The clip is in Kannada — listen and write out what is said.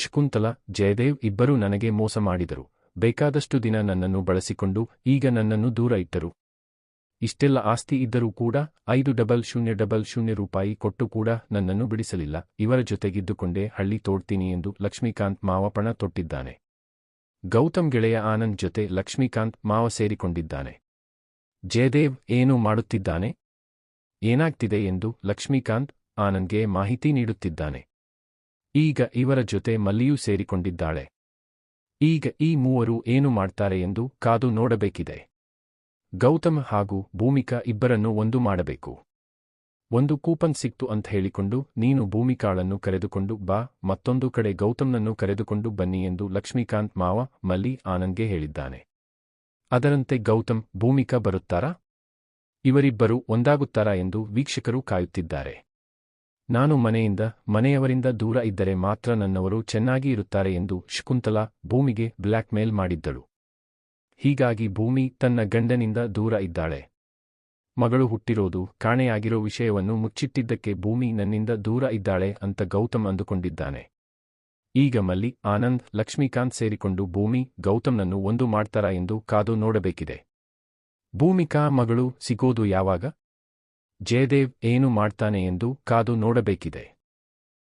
ಶಕುಂತಲಾ, ಜಯದೇವ್ ಇಬ್ಬರೂ ನನಗೆ ಮೋಸ ಮಾಡಿದರು. ಬೇಕಾದಷ್ಟು ದಿನ ನನ್ನನ್ನು ಬಳಸಿಕೊಂಡು ಈಗ ನನ್ನನ್ನು ದೂರ ಇಟ್ಟರು. ಇಷ್ಟೆಲ್ಲ ಆಸ್ತಿ ಇದ್ದರೂ ಕೂಡ ಐದು ಡಬಲ್ ಶೂನ್ಯ ಡಬಲ್ ಶೂನ್ಯ ರೂಪಾಯಿ ಕೊಟ್ಟು ಕೂಡ ನನ್ನನ್ನು ಬಿಡಿಸಲಿಲ್ಲ. ಇವರ ಜೊತೆಗಿದ್ದುಕೊಂಡೇ ಹಳ್ಳಿ ತೋಡ್ತೀನಿ ಎಂದು ಲಕ್ಷ್ಮೀಕಾಂತ್ ಮಾವಪಣ ತೊಟ್ಟಿದ್ದಾನೆ. ಗೌತಮ್ ಗೆಳೆಯ ಆನಂದ್ ಜೊತೆ ಲಕ್ಷ್ಮೀಕಾಂತ್ ಮಾವ ಸೇರಿಕೊಂಡಿದ್ದಾನೆ. ಜಯದೇವ್ ಏನು ಮಾಡುತ್ತಿದ್ದಾನೆ? ಏನಾಗ್ತಿದೆ ಎಂದು ಲಕ್ಷ್ಮೀಕಾಂತ್ ಆನಂದ್ಗೆ ಮಾಹಿತಿ ನೀಡುತ್ತಿದ್ದಾನೆ. ಈಗ ಇವರ ಜೊತೆ ಮಲ್ಲಿಯೂ ಸೇರಿಕೊಂಡಿದ್ದಾಳೆ. ಈಗ ಈ ಮೂವರು ಏನು ಮಾಡ್ತಾರೆ ಎಂದು ಕಾದು ನೋಡಬೇಕಿದೆ. ಗೌತಮ್ ಹಾಗೂ ಭೂಮಿಕಾ ಇಬ್ಬರನ್ನು ಒಂದು ಮಾಡಬೇಕು. ಒಂದು ಕೂಪನ್ ಸಿಕ್ತು ಅಂತ ಹೇಳಿಕೊಂಡು ನೀನು ಭೂಮಿಕಾಳನ್ನು ಕರೆದುಕೊಂಡು ಬಾ, ಮತ್ತೊಂದು ಕಡೆ ಗೌತಮ್ನನ್ನು ಕರೆದುಕೊಂಡು ಬನ್ನಿ ಎಂದು ಲಕ್ಷ್ಮೀಕಾಂತ್ ಮಾವ, ಮಲ್ಲಿ, ಆನಂದ್ಗೆ ಹೇಳಿದ್ದಾನೆ. ಅದರಂತೆ ಗೌತಮ್, ಭೂಮಿಕಾ ಬರುತ್ತಾರಾ? ಇವರಿಬ್ಬರು ಒಂದಾಗುತ್ತಾರಾ ಎಂದು ವೀಕ್ಷಕರು ಕಾಯುತ್ತಿದ್ದಾರೆ. ನಾನು ಮನೆಯಿಂದ, ಮನೆಯವರಿಂದ ದೂರ ಇದ್ದರೆ ಮಾತ್ರ ನನ್ನವರು ಚೆನ್ನಾಗಿ ಇರುತ್ತಾರೆ ಎಂದು ಶಕುಂತಲಾ ಭೂಮಿಗೆ ಬ್ಲ್ಯಾಕ್ ಮೇಲ್ ಮಾಡಿದ್ದಳು. ಹೀಗಾಗಿ ಭೂಮಿ ತನ್ನ ಗಂಡನಿಂದ ದೂರ ಇದ್ದಾಳೆ. ಮಗಳು ಹುಟ್ಟಿರೋದು, ಕಾಣೆಯಾಗಿರೋ ವಿಷಯವನ್ನು ಮುಚ್ಚಿಟ್ಟಿದ್ದಕ್ಕೆ ಭೂಮಿ ನನ್ನಿಂದ ದೂರ ಇದ್ದಾಳೆ ಅಂತ ಗೌತಮ್ ಅಂದುಕೊಂಡಿದ್ದಾನೆ. ಈಗ ಮಲ್ಲಿ, ಆನಂದ್, ಲಕ್ಷ್ಮೀಕಾಂತ್ ಸೇರಿಕೊಂಡು ಭೂಮಿ, ಗೌತಮ್ನನ್ನು ಒಂದು ಮಾಡ್ತಾರಾ ಎಂದು ಕಾದು ನೋಡಬೇಕಿದೆ. ಭೂಮಿಕಾ ಮಗಳು ಸಿಗೋದು ಯಾವಾಗ? ಜಯದೇವ್ ಏನು ಮಾಡ್ತಾನೆ ಎಂದು ಕಾದು ನೋಡಬೇಕಿದೆ.